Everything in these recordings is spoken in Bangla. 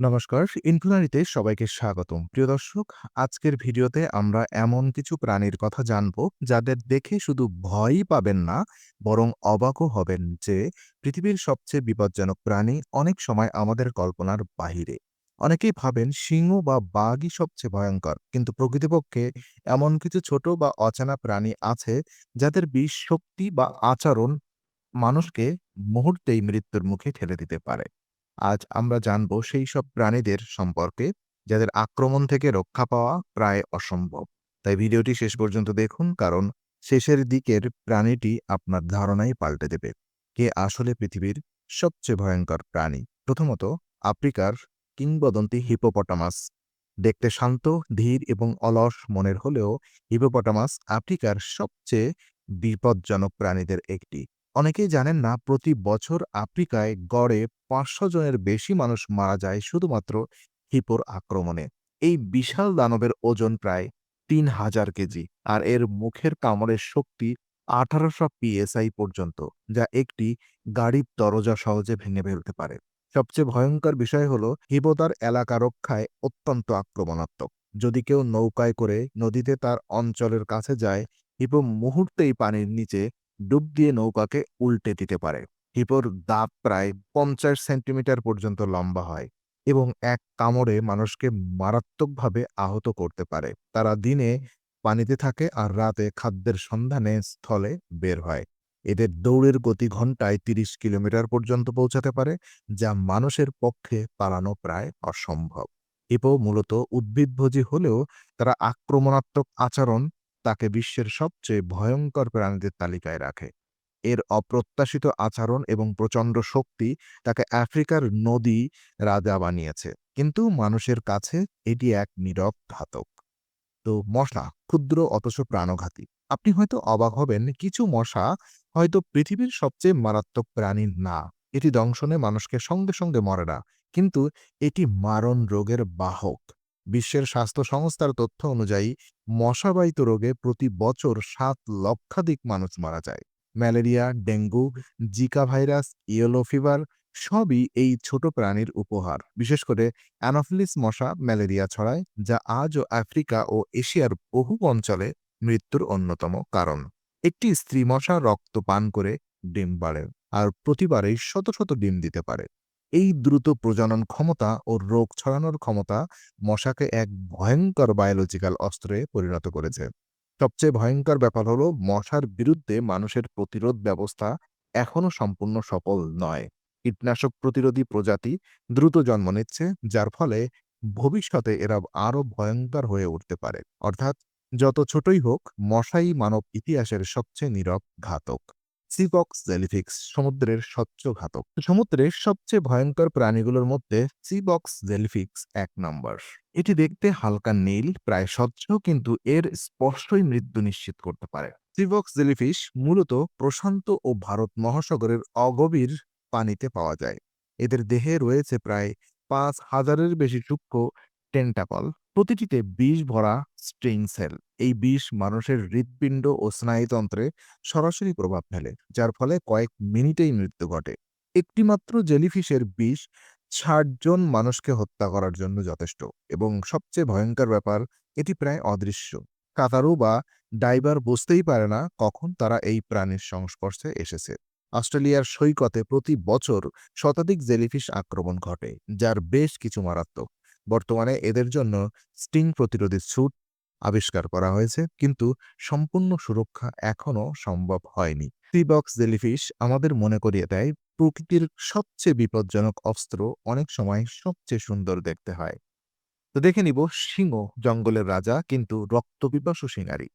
নমস্কার ইনফুলারিতে সবাইকে স্বাগতম। প্রিয় দর্শক, আজকের ভিডিওতে আমরা এমন কিছু প্রাণীর কথা জানব যাদের দেখে শুধু ভয়ই পাবেন না, বরং অবাকও হবেন যে পৃথিবীর সবচেয়ে বিপজ্জনক প্রাণী অনেক সময় আমাদের কল্পনার বাহিরে অনেকেই ভাবেন সিংহ বা বাঘই সবচেয়ে ভয়ঙ্কর, কিন্তু প্রকৃতপক্ষে এমন কিছু ছোট বা অচেনা প্রাণী আছে যাদের বিষ শক্তি বা আচরণ মানুষকে মুহূর্তেই মৃত্যুর মুখে ঠেলে দিতে পারে। আজ আমরা জানব সেই সব প্রাণীদের সম্পর্কে, যাদের আক্রমণ থেকে রক্ষা পাওয়া প্রায় অসম্ভব। তাই ভিডিওটি শেষ পর্যন্ত দেখুন, কারণ শেষের দিকের প্রাণীটি আপনার ধারণাই পাল্টে দেবে। কে আসলে পৃথিবীর সবচেয়ে ভয়ঙ্কর প্রাণী? প্রথমত, আফ্রিকার কিংবদন্তি হিপোপটামাস। দেখতে শান্ত, ধীর এবং অলস মনের হলেও, হিপোপটামাস আফ্রিকার সবচেয়ে বিপজ্জনক প্রাণীদের একটি। অনেকেই জানেন না, প্রতি বছর আফ্রিকায় গড়ে পাঁচশো জনের বেশি মানুষ মারা যায় শুধুমাত্র হিপোর আক্রমণে। এই বিশাল দানবের ওজন প্রায় তিন হাজার কেজি আর এর মুখের কামড়ের শক্তি আঠারোশো পিএসআই পর্যন্ত, যা একটি গাড়ির দরজা সহজে ভেঙে ফেলতে পারে। সবচেয়ে ভয়ঙ্কর বিষয় হল, হিপো তার এলাকা রক্ষায় অত্যন্ত আক্রমণাত্মক। যদি কেউ নৌকায় করে নদীতে তার অঞ্চলের কাছে যায়, হিপো মুহূর্তেই পানির নিচে ডুব দিয়ে নৌকাকে উল্টে দিতে পারে। হিপোর দাঁত প্রায় পঞ্চাশ সেন্টিমিটার পর্যন্ত লম্বা হয় এবং এক কামড়ে মানুষকে মারাত্মকভাবে আহত করতে পারে। তারা দিনে পানিতে থাকে আর রাতে খাদ্যের সন্ধানে স্থলে বের হয়। এদের দৌড়ের গতি ঘন্টায় তিরিশ কিলোমিটার পর্যন্ত পৌঁছাতে পারে, যা মানুষের পক্ষে পালানো প্রায় অসম্ভব। হিপো মূলত উদ্ভিদভোজী হলেও তারা আক্রমণাত্মক আচরণ তাকে বিশ্বের সবচেয়ে ভয়ঙ্কর প্রাণীদের তালিকায় রাখে। এর অপ্রত্যাশিত আচরণ এবং প্রচণ্ড শক্তি তাকে আফ্রিকার নদী রাজা বানিয়েছে। কিন্তু মানুষের কাছে এটি এক নীরব ঘাতক। তো মশা ক্ষুদ্র অথচ প্রাণঘাতী। আপনি হয়তো অবাক হবেন, কিছু মশা হয়তো পৃথিবীর সবচেয়ে মারাত্মক প্রাণী না। এটি দংশনে মানুষকে সঙ্গে সঙ্গে মরে না। কিন্তু এটি মারণ রোগের বাহক। বিশ্বের স্বাস্থ্য সংস্থার তথ্য অনুযায়ী, মশাবাহিত রোগে প্রতি বছর সাত লক্ষাধিক মানুষ মারা যায়। Malaria, dengue, zika virus, yellow fever সবই এই ছোট প্রাণীর উপহার। বিশেষ করে অ্যানোফিলিস মশা ম্যালেরিয়া ছড়ায়, যা আজও আফ্রিকা ও এশিয়ার বহু অঞ্চলে মৃত্যুর অন্যতম কারণ। একটি স্ত্রী মশা রক্ত পান করে ডিম বাড়ে আর প্রতিবারেই শত শত ডিম দিতে পারে। এই দ্রুত প্রজনন ক্ষমতা ও রোগ ছড়ানোর ক্ষমতা মশাকে এক ভয়ঙ্কর বায়োলজিক্যাল অস্ত্রে পরিণত করেছে। সবচেয়ে ভয়ঙ্কর ব্যাপার হলো মশার বিরুদ্ধে মানুষের প্রতিরোধ ব্যবস্থা এখনও সম্পূর্ণ সফল নয়। কীটনাশক প্রতিরোধী প্রজাতি দ্রুত জন্ম নিচ্ছে, যার ফলে ভবিষ্যতে এরা আরও ভয়ঙ্কর হয়ে উঠতে পারে। অর্থাৎ যত ছোটই হোক, মশাই মানব ইতিহাসের সবচেয়ে নীরব ঘাতক সিবক্স জেলিফিক্স সমুদ্রের স্বচ্ছ ঘাতক। সমুদ্রের সবচেয়ে ভয়ঙ্কর প্রাণীগুলোর মধ্যে সিবক্স জেলিফিক্স এক নম্বর। এটি দেখতে হালকা নীল, প্রায় স্বচ্ছ, কিন্তু এর স্পষ্টই মৃত্যু নিশ্চিত করতে পারে। সিবক্স জেলিফিশ মূলত প্রশান্ত ও ভারত মহাসাগরের অগভীর পানিতে পাওয়া যায়। এদের দেহে রয়েছে প্রায় পাঁচ হাজারের বেশি সূক্ষ্ম টেন্টাকল। প্রতিটিতে বিষ ভরা স্ট্রিং সেল। এই বিষ মানুষের হৃৎপিণ্ড ও স্নায়ুতন্ত্রে সরাসরি প্রভাব ফেলে, যার ফলে কয়েক মিনিটেই মৃত্যু ঘটে। একটিমাত্র জেলিফিশের বিষ ষাট জন মানুষকে হত্যা করার জন্য যথেষ্ট এবং সবচেয়ে ভয়ঙ্কর ব্যাপার, এটি প্রায় অদৃশ্য। কাতারু বা ডাইভার বুঝতেই পারে না কখন তারা এই প্রাণীর সংস্পর্শে এসেছে। অস্ট্রেলিয়ার সৈকতে প্রতি বছর শতাধিক জেলিফিশ আক্রমণ ঘটে, যার বেশ কিছু মারাত্মক। বর্তমানে এদের জন্য স্টিং প্রতিরোধী স্যুট আবিষ্কার করা হয়েছে। কিন্তু সম্পূর্ণ সুরক্ষা এখনও সম্ভব হয়নি। বক্স জেলিফিশ আমাদের মনে করিয়ে দেয়, প্রকৃতির সবচেয়ে বিপজ্জনক অস্ত্র অনেক সময় সবচেয়ে সুন্দর দেখতে হয়। তো দেখে নিব, সিংহ জঙ্গলের রাজা কিন্তু রক্তপিপাসু সিঙ্গারি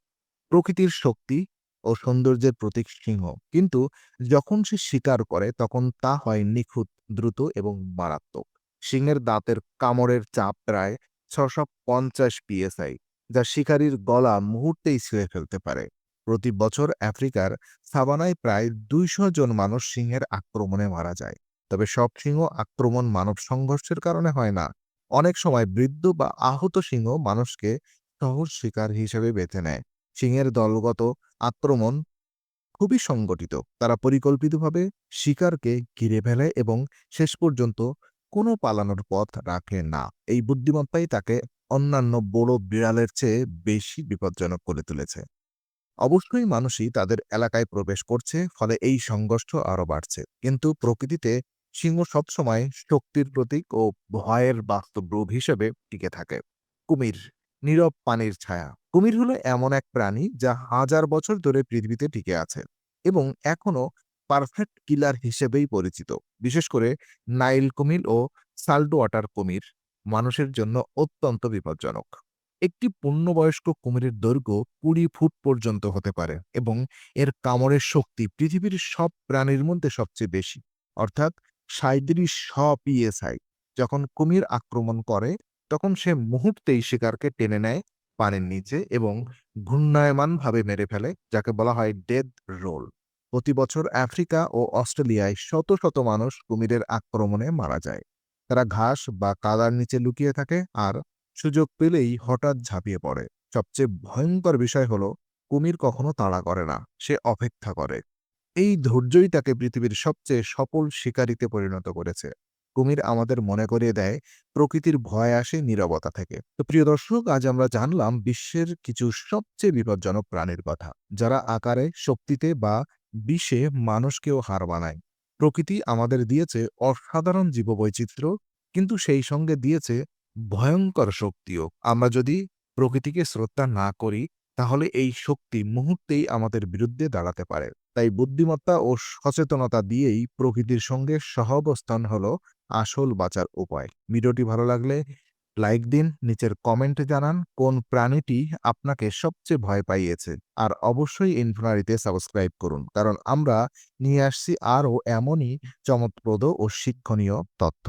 প্রকৃতির শক্তি ও সৌন্দর্যের প্রতীক সিংহ। কিন্তু যখন সে শিকার করে, তখন তা হয় নিখুঁত, দ্রুত এবং মারাত্মক। সিংহের দাঁতের কামড়ের চাপ প্রায় ছশো পঞ্চাশ পিএসআই যা শিকারীর গলা মুহূর্তেই ছিঁড়ে ফেলতে পারে। প্রতি বছর আফ্রিকার সাবানায় প্রায় দুইশো জন মানুষ সিংহের আক্রমণে মারা যায়। তবে সব সিংহ আক্রমণ মানব সংঘর্ষের কারণে হয় না। অনেক সময় বৃদ্ধ বা আহত সিংহ মানুষকে সহজ শিকার হিসেবে বেছে নেয়। সিংহের দলগত আক্রমণ খুবই সংগঠিত। তারা পরিকল্পিতভাবে শিকারকে ঘিরে ফেলে এবং শেষ পর্যন্ত কোনো পালানোর পথ রাখে না। এই বুদ্ধিমত্তাই তাকে অন্যান্য বড় বিড়ালের চেয়ে বেশি বিপজ্জনক করে তুলেছে। অবশ্যই মানুষই তাদের এলাকায় প্রবেশ করছে, ফলে এই সংঘর্ষ আরও বাড়ছে। কিন্তু প্রকৃতিতে সিংহ সবসময় শক্তির প্রতীক ও ভয়ের বাস্তব রূপ হিসেবে টিকে থাকে। কুমির, নীরব পানির ছায়া। কুমির হলো এমন এক প্রাণী যা হাজার বছর ধরে পৃথিবীতে টিকে আছে এবং এখনও পারফেক্ট কিলার হিসেবেই পরিচিত। বিশেষ করে নাইল কুমির ও সাল্ট ওয়াটার কুমির। মানুষের জন্য অত্যন্ত বিপজ্জনক। একটি পূর্ণবয়স্ক কুমিরের দৈর্ঘ্য কুড়ি ফুট পর্যন্ত হতে পারে এবং এর কামড়ের শক্তি পৃথিবীর সব প্রাণীর মধ্যে সবচেয়ে বেশি, অর্থাৎ সাঁইত্রিশ শ পিএসআই। যখন কুমির আক্রমণ করে, তখন সে মুহূর্তেই শিকারকে টেনে নেয় পানির নিচে এবং ঘূর্ণায়মানভাবে মেরে ফেলে, যাকে বলা হয় ডেথ রোল। প্রতি বছর আফ্রিকা ও অস্ট্রেলিয়ায় শত শত মানুষ কুমিরের আক্রমণে মারা যায়। তারা ঘাস বা কাদার নিচে লুকিয়ে থাকে আর সুযোগ পেলেই হঠাৎ ঝাঁপিয়ে পড়ে। সবচেয়ে ভয়ঙ্কর বিষয় হলো, কুমির কখনো তাড়া করে না, সে অপেক্ষা করে। এই ধৈর্যই তাকে পৃথিবীর সবচেয়ে সফল শিকারিতে পরিণত করেছে। কুমির আমাদের মনে করিয়ে দেয়, প্রকৃতির ভয় আসে নীরবতা থেকে। তো প্রিয় দর্শক, আজ আমরা জানলাম বিশ্বের কিছু সবচেয়ে বিপজ্জনক প্রাণীর কথা, যারা আকারে, শক্তিতে বা বিষে মানুষকেও হার বানায় প্রকৃতি আমাদের দিয়েছে অসাধারণ জীববৈচিত্র্য, কিন্তু সেই সঙ্গে দিয়েছে ভয়ঙ্কর শক্তিও। আমরা যদি প্রকৃতিকে শ্রদ্ধা না করি, তাহলে এই শক্তি মুহূর্তেই আমাদের বিরুদ্ধে দাঁড়াতে পারে। তাই বুদ্ধিমত্তা ও সচেতনতা দিয়েই প্রকৃতির সঙ্গে সহবস্থান হলো আসল বাঁচার উপায়। ভিডিওটি ভালো লাগলে লাইক দিন, নিচের কমেন্টে জানান কোন প্রাণীটি আপনাকে সবচেয়ে ভয় পাইয়েছে। আর অবশ্যই ইনফোনারিতে সাবস্ক্রাইব করুন। কারণ আমরা নিয়ে আসছি আরও এমনই চমৎপ্রদ ও শিক্ষণীয় তথ্য।